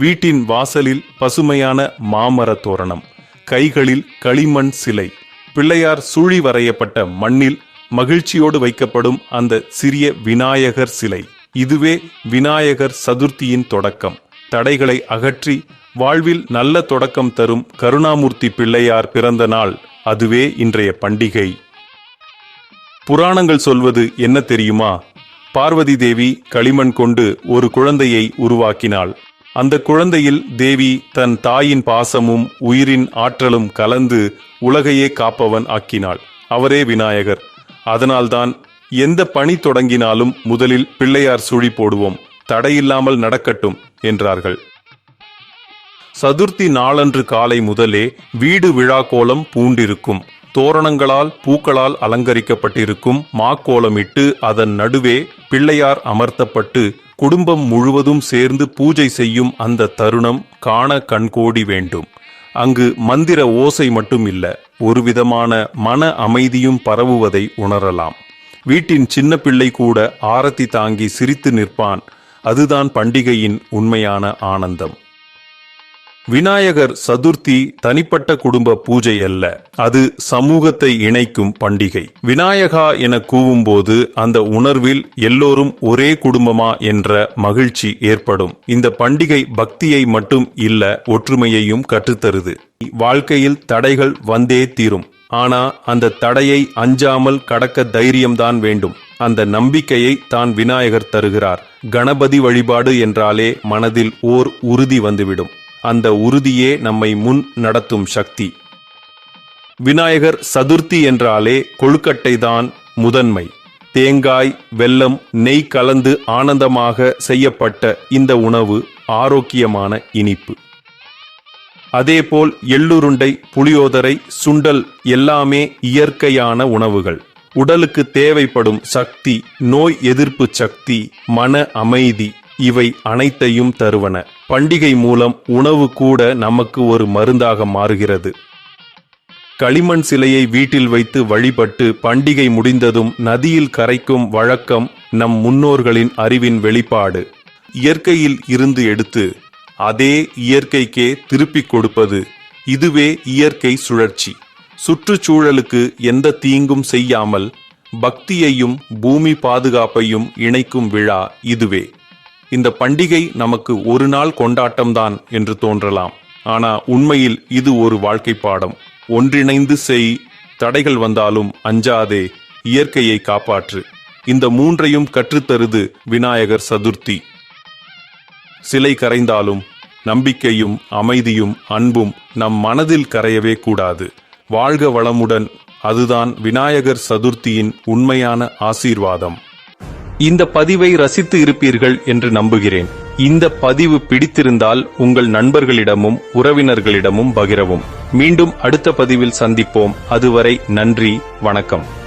வீட்டின் வாசலில் பசுமையான மாமர தோரணம் கைகளில் களிமண் சிலை பிள்ளையார் சுழி வரையப்பட்ட மண்ணில் மகிழ்ச்சியோடு வைக்கப்படும் அந்த சிறிய விநாயகர் சிலை. இதுவே விநாயகர் சதுர்த்தியின் தொடக்கம். தடைகளை அகற்றி வாழ்வில் நல்ல தொடக்கம் தரும் கருணாமூர்த்தி பிள்ளையார் பிறந்த நாள் அதுவே இன்றைய பண்டிகை. புராணங்கள் சொல்வது என்ன தெரியுமா? பார்வதி தேவி களிமண் கொண்டு ஒரு குழந்தையை உருவாக்கினாள். அந்த குழந்தையில் தேவி தன் தாயின் பாசமும் உயிரின் ஆற்றலும் கலந்து உலகையே காப்பவன் ஆக்கினாள். அவரே விநாயகர். அதனால்தான் எந்த பணி தொடங்கினாலும் முதலில் பிள்ளையார் சுழி போடுவோம். தடையில்லாமல் நடக்கட்டும் என்றார்கள். சதுர்த்தி நாளன்று காலை முதலே வீடு விழா கோலம் பூண்டிருக்கும். தோரணங்களால் பூக்களால் அலங்கரிக்கப்பட்டிருக்கும் மாக்கோலமிட்டு அதன் நடுவே பிள்ளையார் அமர்த்தப்பட்டு குடும்பம் முழுவதும் சேர்ந்து பூஜை செய்யும் அந்த தருணம் காண கண்கோடி வேண்டும். அங்கு மந்திர ஓசை மட்டும் இல்ல ஒரு விதமான மன அமைதியும் பரவுவதை உணரலாம். வீட்டின் சின்ன பிள்ளை கூட ஆரத்தி தாங்கி சிரித்து நிற்பான். அதுதான் பண்டிகையின் உண்மையான ஆனந்தம். விநாயகர் சதுர்த்தி தனிப்பட்ட குடும்ப பூஜை அல்ல. அது சமூகத்தை இணைக்கும் பண்டிகை. விநாயகா என கூவும்போது அந்த உணர்வில் எல்லோரும் ஒரே குடும்பமா என்ற மகிழ்ச்சி ஏற்படும். இந்த பண்டிகை பக்தியை மட்டும் இல்ல ஒற்றுமையையும் கற்றுத்தருது. வாழ்க்கையில் தடைகள் வந்தே தீரும். ஆனா அந்த தடையை அஞ்சாமல் கடக்க தைரியம்தான் வேண்டும். அந்த நம்பிக்கையை தான் விநாயகர் தருகிறார். கணபதி வழிபாடு என்றாலே மனதில் ஓர் உறுதி வந்துவிடும். அந்த உறுதியே நம்மை முன் நடத்தும் சக்தி. விநாயகர் சதுர்த்தி என்றாலே கொழுக்கட்டை தான் முதன்மை. தேங்காய் வெல்லம் நெய் கலந்து ஆனந்தமாக செய்யப்பட்ட இந்த உணவு ஆரோக்கியமான இனிப்பு. அதேபோல் எள்ளுருண்டை புளியோதரை சுண்டல் எல்லாமே இயற்கையான உணவுகள். உடலுக்கு தேவைப்படும் சக்தி நோய் எதிர்ப்பு சக்தி மன அமைதி இவை அனைத்தையும் தருவன. பண்டிகை மூலம் உணவு கூட நமக்கு ஒரு மருந்தாக மாறுகிறது. களிமண் சிலையை வீட்டில் வைத்து வழிபட்டு பண்டிகை முடிந்ததும் நதியில் கரைக்கும் வழக்கம் நம் முன்னோர்களின் அறிவின் வெளிப்பாடு. இயற்கையில் இருந்து எடுத்து அதே இயற்கைக்கே திருப்பிக் கொடுப்பது இதுவே இயற்கை சுழற்சி. சுற்றுச்சூழலுக்கு எந்த தீங்கும் செய்யாமல் பக்தியையும் பூமி பாதுகாப்பையும் இணைக்கும் விழா இதுவே. இந்த பண்டிகை நமக்கு ஒரு நாள் கொண்டாட்டம்தான் என்று தோன்றலாம். ஆனா உண்மையில் இது ஒரு வாழ்க்கை பாடம். ஒன்றிணைந்து செய் தடைகள் வந்தாலும் அஞ்சாதே இயற்கையை காப்பாற்று. இந்த மூன்றையும் கற்றுத்தருது விநாயகர் சதுர்த்தி. சிலை கரைந்தாலும் நம்பிக்கையும் அமைதியும் அன்பும் நம் மனதில் கரையவே கூடாது. வாழ்க வளமுடன் அதுதான் விநாயகர் சதுர்த்தியின் உண்மையான ஆசீர்வாதம். இந்த பதிவை ரசித்து இருப்பீர்கள் என்று நம்புகிறேன். இந்த பதிவு பிடித்திருந்தால் உங்கள் நண்பர்களிடமும் உறவினர்களிடமும் பகிரவும். மீண்டும் அடுத்த பதிவில் சந்திப்போம். அதுவரை நன்றி வணக்கம்.